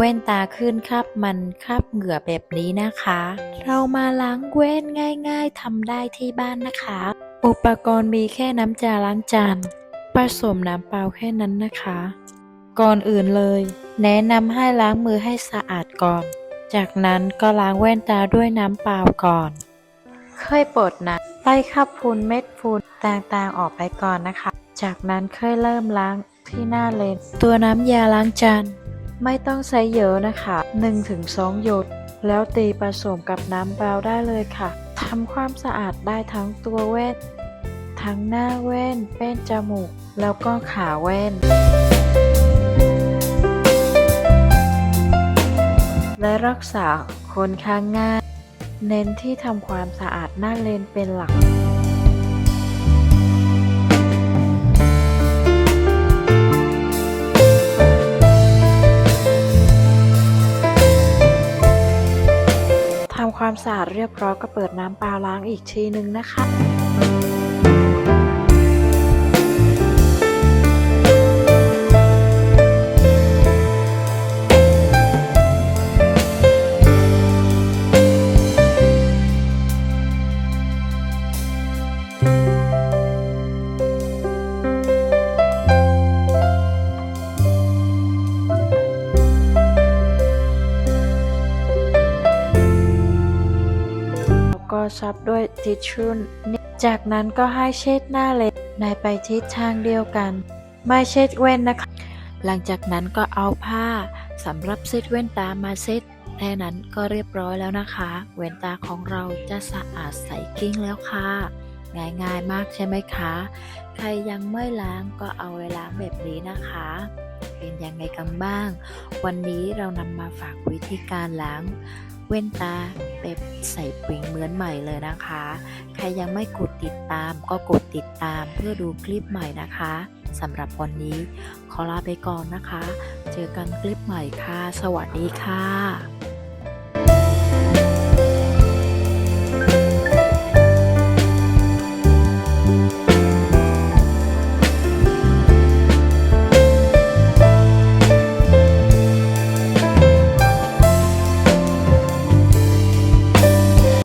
แว่นตาขึ้นคราบมันคราบเหงื่อแบบนี้นะคะ เรามาล้างแว่นง่าย ๆทำได้ที่บ้านนะคะ อุปกรณ์มีแค่น้ำจาล้างจานผสมน้ำเปล่าแค่นั้นนะคะ ก่อนอื่นเลย แนะนำให้ล้างมือให้สะอาดก่อน จากนั้นก็ล้างแว่นตาด้วยน้ำเปล่าก่อนค่อยปลดนะไล่คราบฝุ่นเม็ดฝุ่นต่างๆออกไปก่อนนะคะ จากนั้นค่อยเริ่มล้างที่หน้าเลน ตัวน้ำยาล้างจาน ไม่ต้องใช้เยอะนะคะ 1-2 หยด แล้วตีผสมกับน้ำเปล่าได้เลยค่ะทำความสะอาดได้ทั้งตัวแว่น ทั้งหน้าแว่นเป็นจมูก แล้วก็ขาแว่น และรักษาคนข้างง่าย เน้นที่ทำความสะอาดหน้าเลนเป็นหลัก ทำความสะอาดเรียบร้อยก็เปิดน้ำเปล่าล้างอีกทีนึงนะคะ ก็ซับด้วยทิชชู่จากนั้นก็ให้เช็ดหน้าเลนในไปทิศทางเดียวกัน ไม่เช็ดแว่นนะคะ หลังจากนั้นก็เอาผ้าสำหรับเช็ดแว่นตามาเช็ดแค่นั้นก็เรียบร้อยแล้วนะคะแว่นตาของเราจะสะอาดใสกิ้งแล้วค่ะ ง่ายๆมากใช่ไหมคะ ใครยังไม่ล้างก็เอาไว้ล้างแบบนี้นะคะ เป็นยังไงกันบ้าง วันนี้เรานำมาฝากวิธีการล้าง เว้นตาแบบใส่ปิงเหมือนใหม่เลยนะคะ ใครยังไม่กดติดตามก็กดติดตามเพื่อดูคลิปใหม่นะคะสำหรับวันนี้ขอลาไปก่อนนะคะ เจอกันคลิปใหม่ค่ะ สวัสดีค่ะ